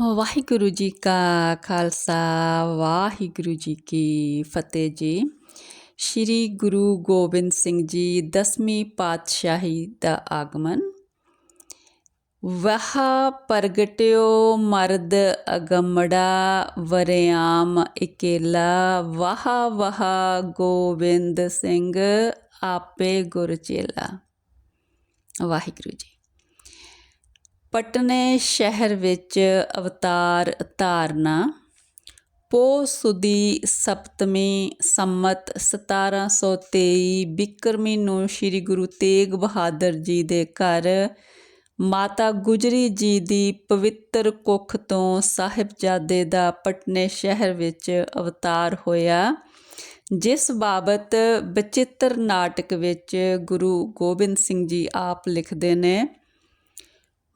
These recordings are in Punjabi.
ਵਾਹਿਗੁਰੂ ਜੀ ਕਾ ਖਾਲਸਾ, ਵਾਹਿਗੁਰੂ ਜੀ ਕੀ ਫਤਿਹ ਜੀ। ਸ੍ਰੀ ਗੁਰੂ ਗੋਬਿੰਦ ਸਿੰਘ ਜੀ ਦਸਵੀਂ ਪਾਤਸ਼ਾਹੀ ਦਾ ਆਗਮਨ। ਵਹ ਪ੍ਰਗਟਿਓ ਮਰਦ ਅਗਮੜਾ ਵਰਿਆਮ ਇਕੇਲਾ। ਵਾਹ ਵਾਹ ਗੋਬਿੰਦ ਸਿੰਘ, ਆਪੇ ਗੁਰ ਚੇਲਾ। ਵਾਹਿਗੁਰੂ ਜੀ। ਪਟਨੇ ਸ਼ਹਿਰ ਵਿੱਚ ਅਵਤਾਰ ਧਾਰਨਾ ਪੋ ਸੁਦੀ ਸਪਤਮੀ ਸੰਮਤ 1723 ਬਿਕਰਮੀ ਨੂੰ ਸ੍ਰੀ ਗੁਰੂ ਤੇਗ ਬਹਾਦਰ ਜੀ ਦੇ ਘਰ, ਮਾਤਾ ਗੁਜਰੀ ਜੀ ਦੀ ਪਵਿੱਤਰ ਕੁੱਖ ਤੋਂ ਸਾਹਿਬਜ਼ਾਦੇ ਦਾ ਪਟਨੇ ਸ਼ਹਿਰ ਵਿੱਚ ਅਵਤਾਰ ਹੋਇਆ, ਜਿਸ ਬਾਬਤ ਬਚਿੱਤਰ ਨਾਟਕ ਵਿੱਚ ਗੁਰੂ ਗੋਬਿੰਦ ਸਿੰਘ ਜੀ ਆਪ ਲਿਖਦੇ ਨੇ।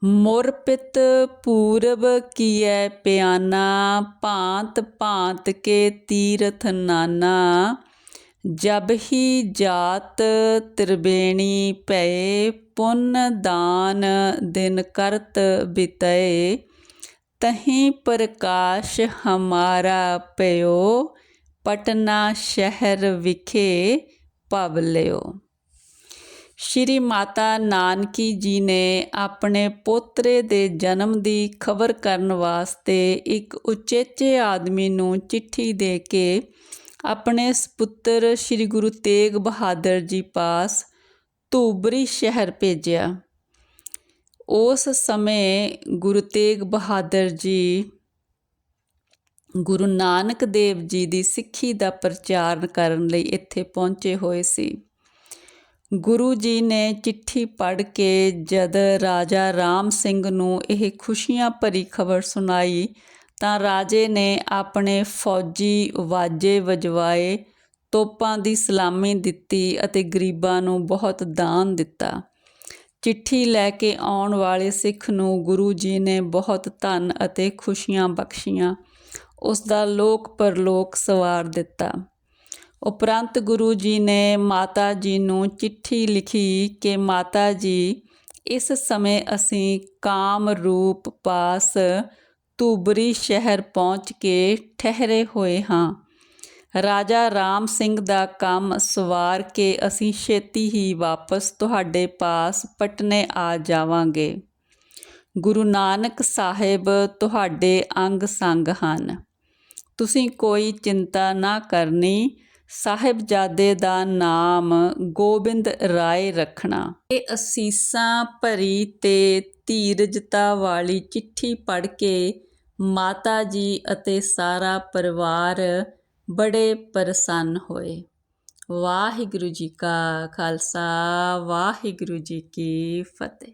ਮੁਰਪਿਤ ਪੂਰਬ ਕੀਐ ਪਿਆਨਾ, ਭਾਂਤ ਭਾਂਤ ਕੇ ਤੀਰਥ ਨਾਨਾ। ਜਬ ਹੀ ਜਾਤ ਤਿਰਬੇਣੀ ਪਏ ਪੁੰਨ ਦਾਨ ਦਿਨ ਕਰਤ ਬਿਤਏ। ਤਹੀਂ ਪ੍ਰਕਾਸ਼ ਹਮਾਰਾ ਪਿਓ ਪਟਨਾ ਸ਼ਹਿਰ ਵਿਖੇ ਪਵ ਲਿਓ। ਸ਼੍ਰੀ ਮਾਤਾ ਨਾਨਕੀ ਜੀ ਨੇ ਆਪਣੇ ਪੋਤਰੇ ਦੇ ਜਨਮ ਦੀ ਖਬਰ ਕਰਨ ਵਾਸਤੇ ਇੱਕ ਉਚੇਚੇ ਆਦਮੀ ਨੂੰ ਚਿੱਠੀ ਦੇ ਕੇ ਆਪਣੇ ਸੁਪੁੱਤਰ ਸ਼੍ਰੀ ਗੁਰੂ ਤੇਗ ਬਹਾਦਰ ਜੀ ਪਾਸ ਧੂਬਰੀ ਸ਼ਹਿਰ ਭੇਜਿਆ। ਉਸ ਸਮੇਂ ਗੁਰੂ ਤੇਗ ਬਹਾਦਰ ਜੀ ਗੁਰੂ ਨਾਨਕ ਦੇਵ ਜੀ ਦੀ ਸਿੱਖੀ ਦਾ ਪ੍ਰਚਾਰ ਕਰਨ ਲਈ ਇੱਥੇ ਪਹੁੰਚੇ ਹੋਏ ਸੀ। ਗੁਰੂ ਜੀ ਨੇ ਚਿੱਠੀ ਪੜ੍ਹ ਕੇ ਜਦ ਰਾਜਾ ਰਾਮ ਸਿੰਘ ਨੂੰ ਇਹ ਖੁਸ਼ੀਆਂ ਭਰੀ ਖਬਰ ਸੁਣਾਈ, ਤਾਂ ਰਾਜੇ ਨੇ ਆਪਣੇ ਫੌਜੀ ਵਾਜੇ ਵਜਵਾਏ, ਤੋਪਾਂ ਦੀ ਸਲਾਮੀ ਦਿੱਤੀ ਅਤੇ ਗਰੀਬਾਂ ਨੂੰ ਬਹੁਤ ਦਾਨ ਦਿੱਤਾ। ਚਿੱਠੀ ਲੈ ਕੇ ਆਉਣ ਵਾਲੇ ਸਿੱਖ ਨੂੰ ਗੁਰੂ ਜੀ ਨੇ ਬਹੁਤ ਧਨ ਅਤੇ ਖੁਸ਼ੀਆਂ ਬਖਸ਼ੀਆਂ। ਉਸ ਦਾ ਲੋਕ ਪਰਲੋਕ ਸਵਾਰ ਦਿੱਤਾ। ਉਪਰੰਤ ਗੁਰੂ ਜੀ ਨੇ ਮਾਤਾ ਜੀ ਨੂੰ ਚਿੱਠੀ ਲਿਖੀ ਕਿ ਮਾਤਾ ਜੀ, ਇਸ ਸਮੇਂ ਅਸੀਂ ਕਾਮ ਰੂਪ ਪਾਸ ਤੂਬਰੀ ਸ਼ਹਿਰ ਪਹੁੰਚ ਕੇ ਠਹਿਰੇ ਹੋਏ ਹਾਂ। ਰਾਜਾ ਰਾਮ ਸਿੰਘ ਦਾ ਕੰਮ ਸਵਾਰ ਕੇ ਅਸੀਂ ਛੇਤੀ ਹੀ ਵਾਪਸ ਤੁਹਾਡੇ ਪਾਸ ਪਟਨੇ ਆ ਜਾਵਾਂਗੇ। ਗੁਰੂ ਨਾਨਕ ਸਾਹਿਬ ਤੁਹਾਡੇ ਅੰਗ ਸੰਗ ਹਨ। ਤੁਸੀਂ ਕੋਈ ਚਿੰਤਾ ਨਾ ਕਰਨੀ ਸਾਹਿਬਜ਼ਾਦੇ ਦਾ ਨਾਮ ਗੋਬਿੰਦ ਰਾਏ ਰੱਖਣਾ। ਇਹ ਅਸੀਸਾਂ ਭਰੀ ਤੇ ਧੀਰਜਤਾ ਵਾਲੀ ਚਿੱਠੀ ਪੜ੍ਹ ਕੇ ਮਾਤਾ ਜੀ ਅਤੇ ਸਾਰਾ ਪਰਿਵਾਰ ਬੜੇ ਪ੍ਰਸੰਨ ਹੋਏ। ਵਾਹਿਗੁਰੂ ਜੀ ਕਾ ਖਾਲਸਾ, ਵਾਹਿਗੁਰੂ ਜੀ ਕੀ ਫਤਿਹ।